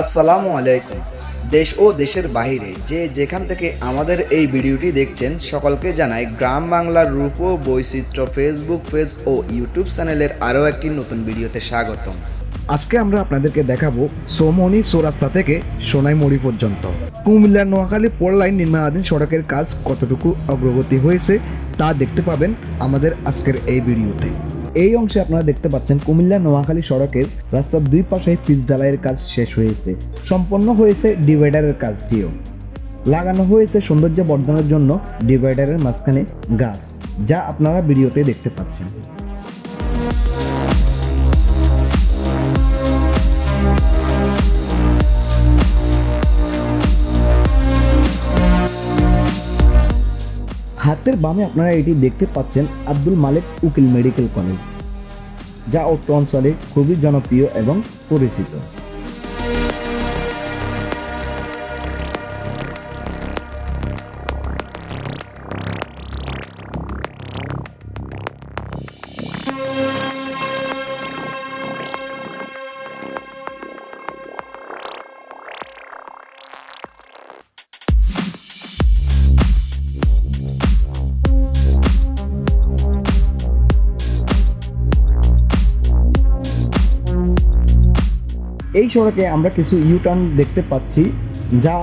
আসসালামু আলাইকুম। দেশ ও দেশের বাইরে যে যেখান থেকে আমাদের এই ভিডিওটি দেখছেন, সকলকে জানাই গ্রাম বাংলার রূপ ও বৈচিত্র্য ফেসবুক পেজ ও ইউটিউব চ্যানেলের আরও একটি নতুন ভিডিওতে স্বাগতম। আজকে আমরা আপনাদেরকে দেখাবো সোমনি চৌরাস্তা থেকে সোনাইমুড়ি পর্যন্ত। কুমিল্লার নোয়াখালী পোল লাইন নির্মাণাধীন সড়কের কাজ কতটুকু অগ্রগতি হয়েছে তা দেখতে পাবেন আমাদের আজকের এই ভিডিওতে। এই অংশে আপনারা দেখতে পাচ্ছেন কুমিল্লা নোয়াখালী সড়কের রাস্তার দুই পাশে পিচ ঢালাইয়ের কাজ শেষ হয়েছে। সম্পন্ন হয়েছে ডিভাইডারের কাজটিও লাগানো হয়েছে সৌন্দর্য বর্ধনের জন্য ডিভাইডারের মাঝখানে গাছ, যা আপনারা ভিডিওতে দেখতে পাচ্ছেন। হাতের বামে আপনারা এটি দেখতে পাচ্ছেন আব্দুল মালিক উকিল মেডিকেল কলেজ, যা অত্র অঞ্চলে খুবই জনপ্রিয় এবং পরিচিত। সড়কে আমরা কিছু ইউটার্ন দেখতে পাচ্ছি, যা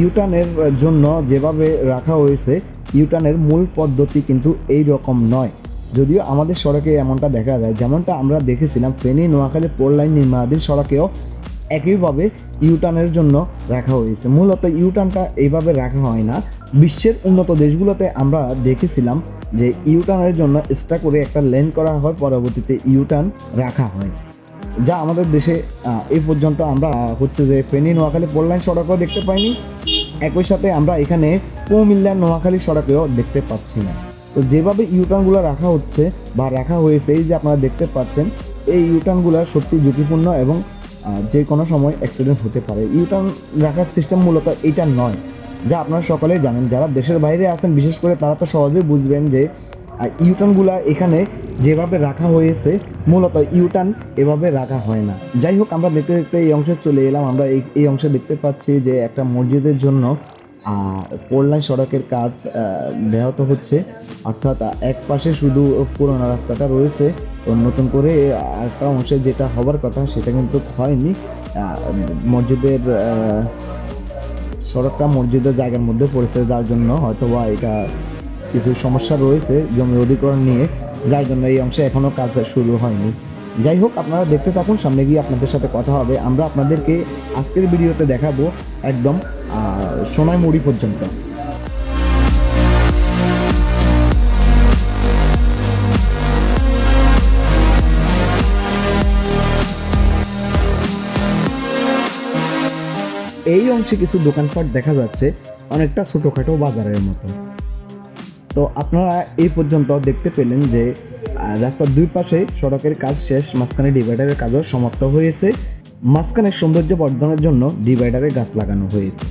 ইউটার্নের জন্য যেভাবে রাখা হয়েছে ইউটার্নের মূল পদ্ধতি কিন্তু এই রকম নয়। যদিও আমাদের সড়কে এমনটা দেখা যায়, যেমনটা আমরা দেখেছিলাম ফেনী, নোয়াখালী পোল লাইন নির্মাণাধীন সড়কেও একইভাবে ইউটার্নের জন্য রাখা হয়েছে। মূলত ইউটার্নটা এইভাবে রাখা হয় না। বিশ্বের উন্নত দেশগুলোতে আমরা দেখেছিলাম যে ইউটার্নের জন্য এক্সট্রা করে একটা লেন করা হয়, পরবর্তীতে ইউটার্ন রাখা হয়। যা আমাদের দেশে এই পর্যন্ত আমরা হচ্ছে যে ফেনী, নোয়াখালী, পোললাইন সড়কও দেখতে পাইনি। একই সাথে আমরা এখানে কুমিল্লার নোয়াখালী সড়কেও দেখতে পাচ্ছি না। তো যেভাবে ইউটার্নগুলো রাখা হচ্ছে বা রাখা হয়েছে, এই যে আপনারা দেখতে পাচ্ছেন, এই ইউটার্নগুলো সত্যি ঝুঁকিপূর্ণ এবং যে কোনো সময় অ্যাক্সিডেন্ট হতে পারে। ইউটার্ন রাখার সিস্টেম মূলত এটা নয়। যা আপনারা সকলেই জানেন, যারা দেশের বাইরে আছেন, বিশেষ করে তারা তো সহজেই বুঝবেন যে আর ইউটার্নগুলা এখানে যেভাবে রাখা হয়েছে, মূলত ইউটার্ন এভাবে রাখা হয় না। যাই হোক আমরা দেখতে দেখতে এই অংশে চলে এলাম। আমরা এই এই অংশে দেখতে পাচ্ছি যে একটা মসজিদের জন্য পোললাইন সড়কের কাজ ব্যাহত হচ্ছে। অর্থাৎ এক পাশে শুধু পুরোনো রাস্তাটা রয়েছে। নতুন করে একটা অংশে যেটা হবার কথা, সেটা কিন্তু হয়নি। মসজিদের সড়কটা মসজিদের জায়গার মধ্যে পড়েছে, যার জন্য হয়তোবা এটা কিছু সমস্যা রয়েছে জমি অধিগ্রহণ নিয়ে, যার জন্য এই অংশে এখনও কাজ শুরু হয়নি। যাই হোক, আপনারা দেখতে থাকুন, সামনে গিয়ে আপনাদের সাথে কথা হবে। আমরা আপনাদেরকে আজকের ভিডিওতে দেখাবো একদম সোনাইমুড়ি পর্যন্ত। এই অংশে কিছু দোকানপাট দেখা যাচ্ছে, অনেকটা ছোটোখাটো বাজারের মতো। তো আপনারা এই পর্যন্ত দেখতে পেলেন যে রাস্তার দুই পাশে সড়কের কাজ শেষ, মাঝখানে ডিভাইডারের কাজও সমাপ্ত হয়েছে। মাঝখানে সৌন্দর্য বর্ধনের জন্য ডিভাইডারে গাছ লাগানো হয়েছে।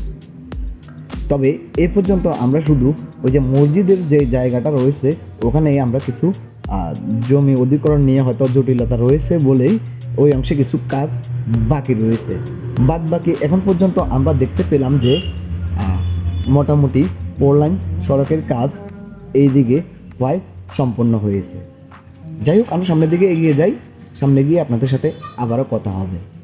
তবে এ পর্যন্ত আমরা শুধু ওই যে মসজিদের যে জায়গাটা রয়েছে ওখানেই আমরা কিছু জমি অধিকরণ নিয়ে হয়তো জটিলতা রয়েছে বলেই ওই অংশে কিছু কাজ বাকি রয়েছে। বাদ বাকি এখন পর্যন্ত আমরা দেখতে পেলাম যে মোটামুটি পোরলাইন সড়কের কাজ। এই দিকে প্রায় সম্পন্ন হয়েছে। যাই হোক আমরা সামনের দিকে এগিয়ে যাই। সামনে গিয়ে আপনাদের সাথে আবারও কথা হবে।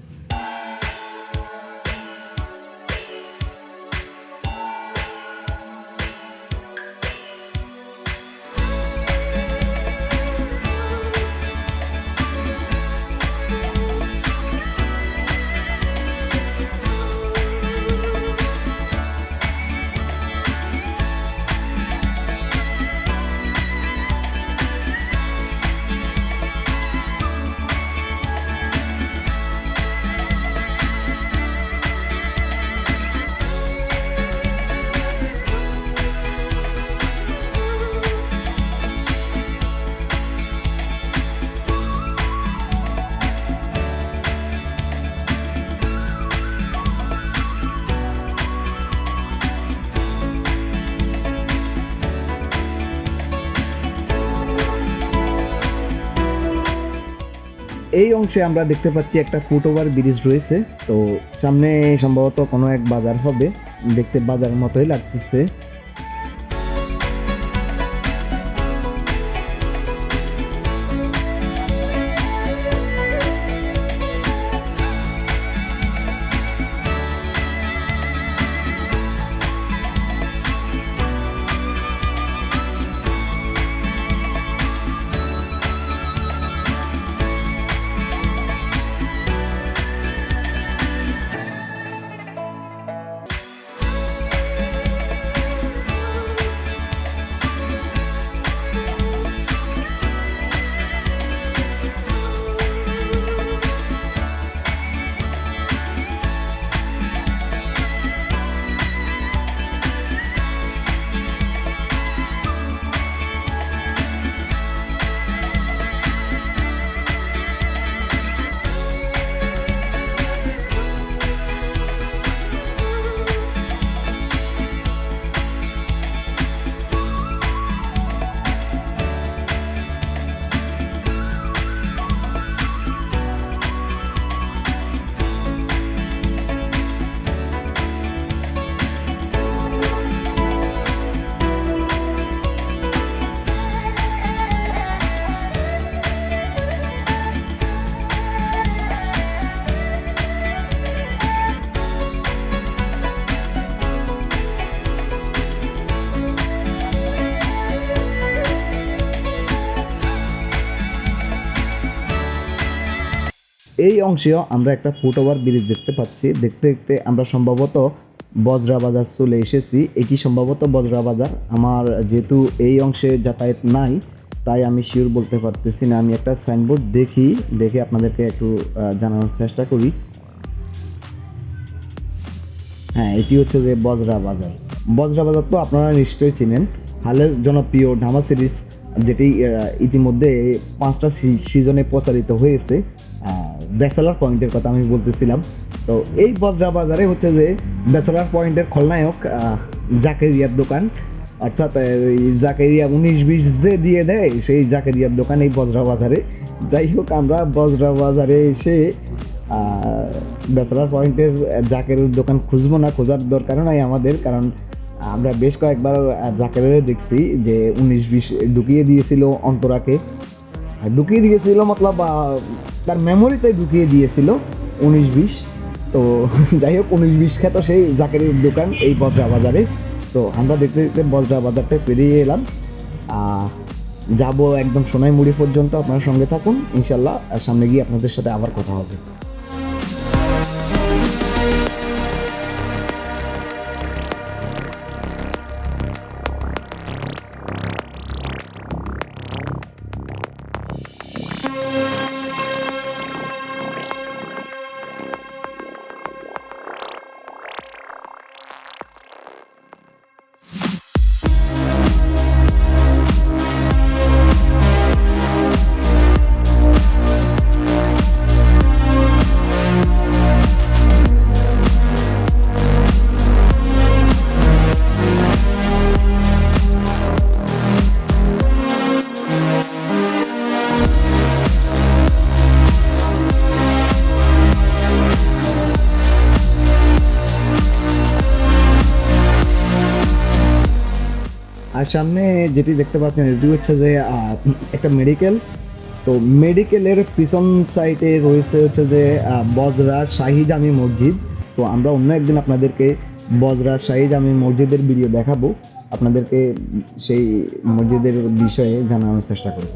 এই অংশে আমরা দেখতে পাচ্ছি একটা ফুটওভার ব্রিজ রয়েছে। তো সামনে সম্ভবত কোনো এক বাজার হবে। দেখতে বাজার মতোই লাগতেছে। এই অংশেও আমরা একটা ফুটওভার ব্রিজ দেখতে পাচ্ছি। দেখতে দেখতে আমরা সম্ভবত বজরা বাজার চলে এসেছি। এটি সম্ভবত বজরা বাজার। আমার যেহেতু এই অংশে যাতায়াত নাই, তাই আমি শিওর বলতে পারতেছি না। আমি একটা সাইনবোর্ড দেখি, দেখে আপনাদেরকে একটু জানানোর চেষ্টা করি। হ্যাঁ এটি হচ্ছে যে বজরা বাজার। বজরা বাজার তো আপনারা নিশ্চয়ই চিনেন। হালের জনপ্রিয় ঢামা সিরিজ যেটি ইতিমধ্যে পাঁচটা সিজনে প্রচারিত হয়েছে। ব্যাচেলার পয়েন্টের কথা আমি বলতেছিলাম। তো এই বজরা বাজারে হচ্ছে যে ব্যাচেলার পয়েন্টের খলনায়ক জাকেরিয়ার দোকান। অর্থাৎ এই জাকেরিয়া উনিশ বিশ যে দিয়ে দেয়, সেই জাকেরিয়ার দোকান এই বজরা বাজারে যাই হোক, আমরা বজরা বাজারে এসে ব্যাচেলার পয়েন্টের জাকের দোকান খুঁজবো না, খোঁজার দরকার নাই আমাদের। কারণ, আমরা বেশ কয়েকবার জাকেরের দেখছি যে উনিশ বিশ ঢুকিয়ে দিয়েছিল অন্তরাকে। ঢুকিয়ে দিয়েছিল, মতলব তার মেমোরিতে ঢুকিয়ে দিয়েছিল উনিশ বিশ। তো যাই হোক, উনিশ বিশ খ্যাত সেই জাকারির দোকান এই বজরা বাজারে। তো আমরা দেখতে দেখতে বজরা বাজারটা পেরিয়ে এলাম। যাব একদম সোনাই মুড়ি পর্যন্ত, আপনার সঙ্গে থাকুন। ইনশাল্লাহ সামনে গিয়ে আপনাদের সাথে আবার কথা হবে। সামনে যেটি দেখতে পাচ্ছেন, এটি হচ্ছে যে একটা মেডিকেল তো মেডিকেলের পিছন সাইডে রয়েছে হচ্ছে যে বজরা শাহি জামি মসজিদ। তো আমরা অন্য একদিন আপনাদেরকে বজরা শাহি জামি মসজিদের ভিডিও দেখাবো। আপনাদেরকে সেই মসজিদের বিষয়ে জানানোর চেষ্টা করব।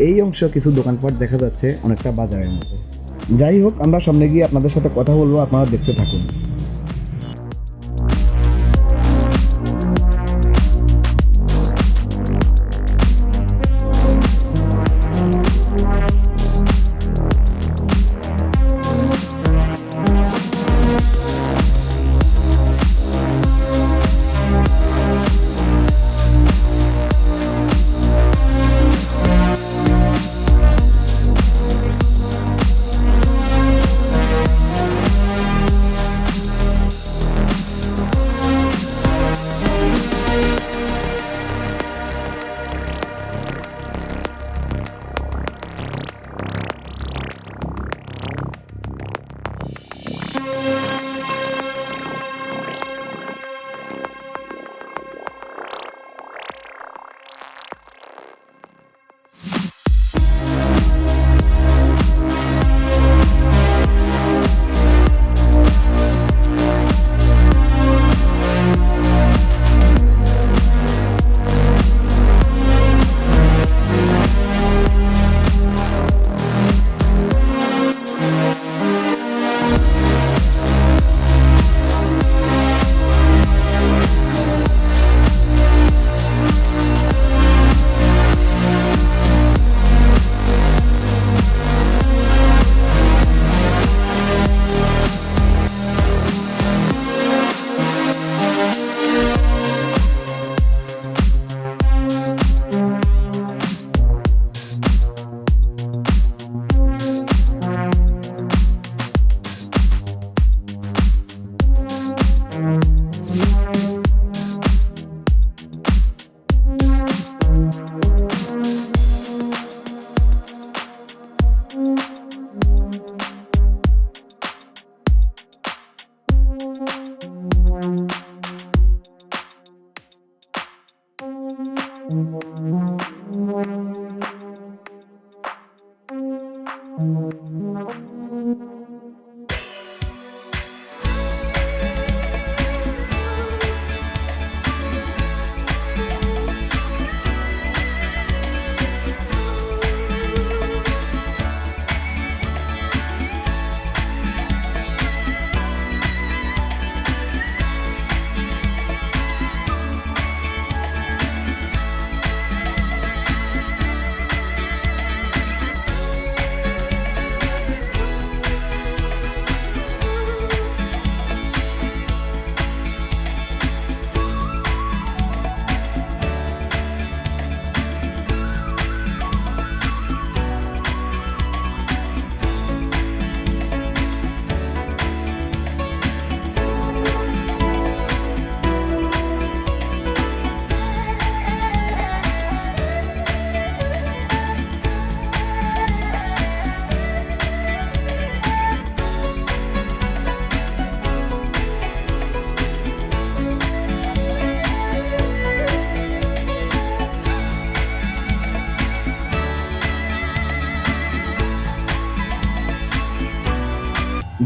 এই অংশ কিছু দোকানপাট দেখা যাচ্ছে অনেকটা বাজারের মতো। যাই হোক, আমরা সামনে গিয়ে আপনাদের সাথে কথা বলব, আপনারা দেখতে থাকুন।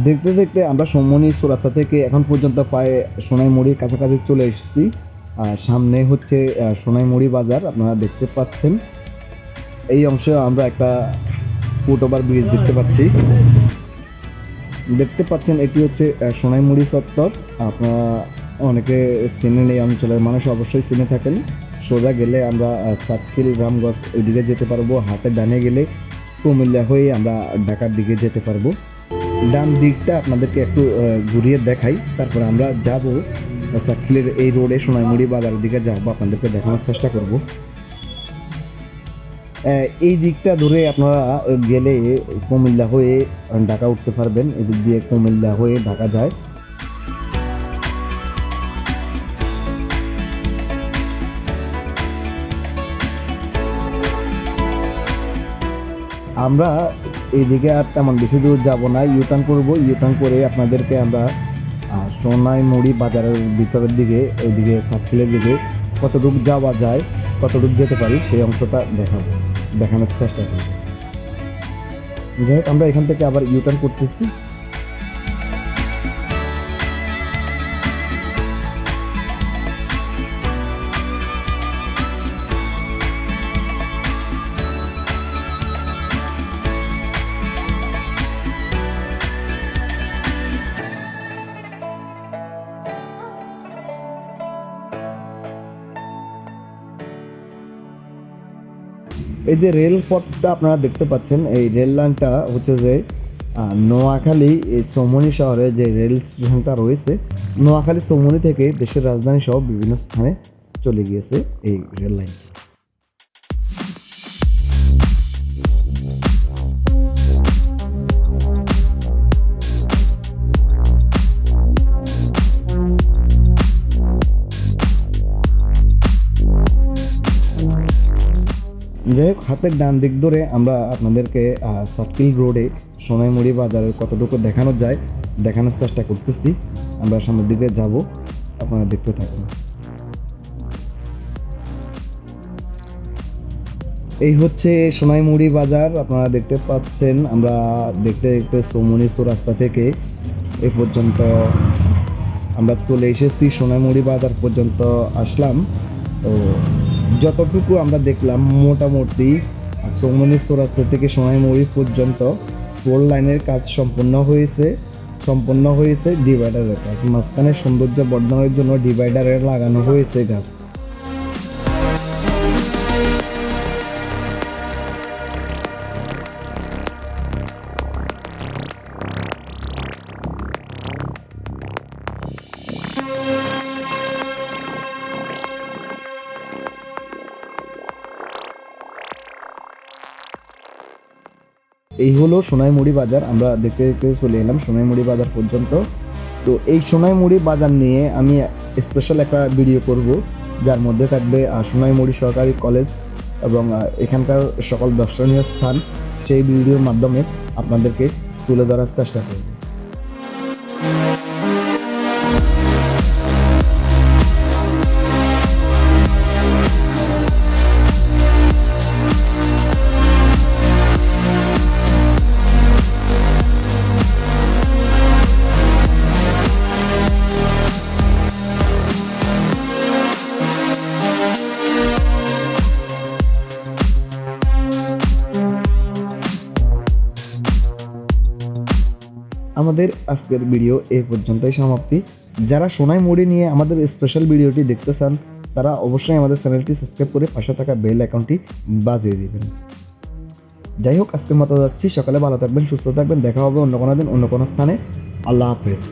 দেখতে দেখতে আমরা সমনি চৌরাস্তা থেকে এখন পর্যন্ত প্রায় সোনাইমুড়ির কাছাকাছি চলে এসেছি। আর সামনে হচ্ছে সোনাইমুড়ি বাজার, আপনারা দেখতে পাচ্ছেন। এই অংশে আমরা একটা ফুট ওভার ব্রিজ দেখতে পাচ্ছি। দেখতে পাচ্ছেন, এটি হচ্ছে সোনাইমুড়ি চত্বর। আপনারা অনেকে চেনেন এই অঞ্চলের মানুষ, অবশ্যই চিনে থাকেন। সোজা গেলে আমরা সাতকিল রামগঞ্জ ওইদিকে যেতে পারব। হাতে ডানে গেলে কুমিল্লা হয়ে আমরা ঢাকার দিকে যেতে পারব। ডান দিকটা আপনাদেরকে একটু ঘুরিয়ে দেখাই। তারপরে আমরা যাব সাতকিলের এই রোডে সোনাইমুড়ি বাজারের দিকে যাব আপনাদেরকে দেখানোর চেষ্টা করব। এই দিকটা ধরে আপনারা গেলে কুমিল্লা হয়ে ঢাকা উঠতে পারবেন। এদিক দিয়ে কুমিল্লা হয়ে ঢাকা যায়। আমরা এইদিকে আর তেমন বেশি দূর যাব না। ইউটার্ন করব ইউটার্ন করে আপনাদেরকে আমরা সোনাই মুড়ি বাজারের ভিতরের দিকে এইদিকে সার্কেলের দিকে কতটুকু যাওয়া যায়, কতটুকু যেতে পারি সেই অংশটা দেখাবো, দেখানোর চেষ্টা করি যাই হোক, আমরা এখান থেকে আবার ইউটার্ন করতেছি। এই যে রেল পথটা আপনারা দেখতে পাচ্ছেন, এই রেল লাইনটা হচ্ছে যে নোয়াখালী, এই শহরে যে রেল স্টেশনটা রয়েছে, নোয়াখালী চৌমনি থেকে দেশের রাজধানী সহ বিভিন্ন স্থানে চলে গিয়েছে এই রেল লাইন যাই হোক, হাতের ডান দিক ধরে আমরা আপনাদেরকে সাতকিল রোডে সোনাইমুড়ি বাজারের কতটুকু দেখানো যায়, দেখানোর চেষ্টা করতেছি। আমরা সামনের দিকে যাব, আপনারা দেখতে থাকুন। এই হচ্ছে সোনাইমুড়ি বাজার, আপনারা দেখতে পাচ্ছেন, আমরা দেখতে দেখতে সোমনি রাস্তা থেকে এ পর্যন্ত আমরা চলে এসেছি, সোনাইমুড়ি বাজার পর্যন্ত আসলাম। তো যতটুকু আমরা দেখলাম, মোটামুটি সোমনি রাস্তা থেকে সোনাইমুড়ি পর্যন্ত ফোর লাইনের কাজ সম্পন্ন হয়েছে সম্পন্ন হয়েছে ডিভাইডারের কাজ। মাঝখানে সৌন্দর্য বর্ধনের জন্য ডিভাইডারের লাগানো হয়েছে গাছ। এই হলো সোনাইমুড়ি বাজার, আমরা দেখতে দেখতে চলে এলাম সোনাইমুড়ি বাজার পর্যন্ত। তো এই সোনাইমুড়ি বাজার নিয়ে আমি স্পেশাল একটা ভিডিও করব, যার মধ্যে থাকবে সোনাইমুড়ি সরকারি কলেজ এবং এখানকার সকল দর্শনীয় স্থান। সেই ভিডিওর মাধ্যমে আপনাদেরকে তুলে ধরার চেষ্টা করব। আমাদের আজকের ভিডিও এ পর্যন্তই সমাপ্তি। যারা সোনাই মুড়ি নিয়ে আমাদের স্পেশাল ভিডিওটি দেখতে চান, তারা অবশ্যই আমাদের চ্যানেলটি সাবস্ক্রাইব করে পাশে থাকা বেল অ্যাকাউন্টটি বাজিয়ে দেবেন। যাই হোক, আজকের মতো যাচ্ছি। সকালে ভালো থাকবেন, সুস্থ থাকবেন। দেখা হবে অন্য কোনো দিন, অন্য কোনো স্থানে। আল্লাহ হাফেজ।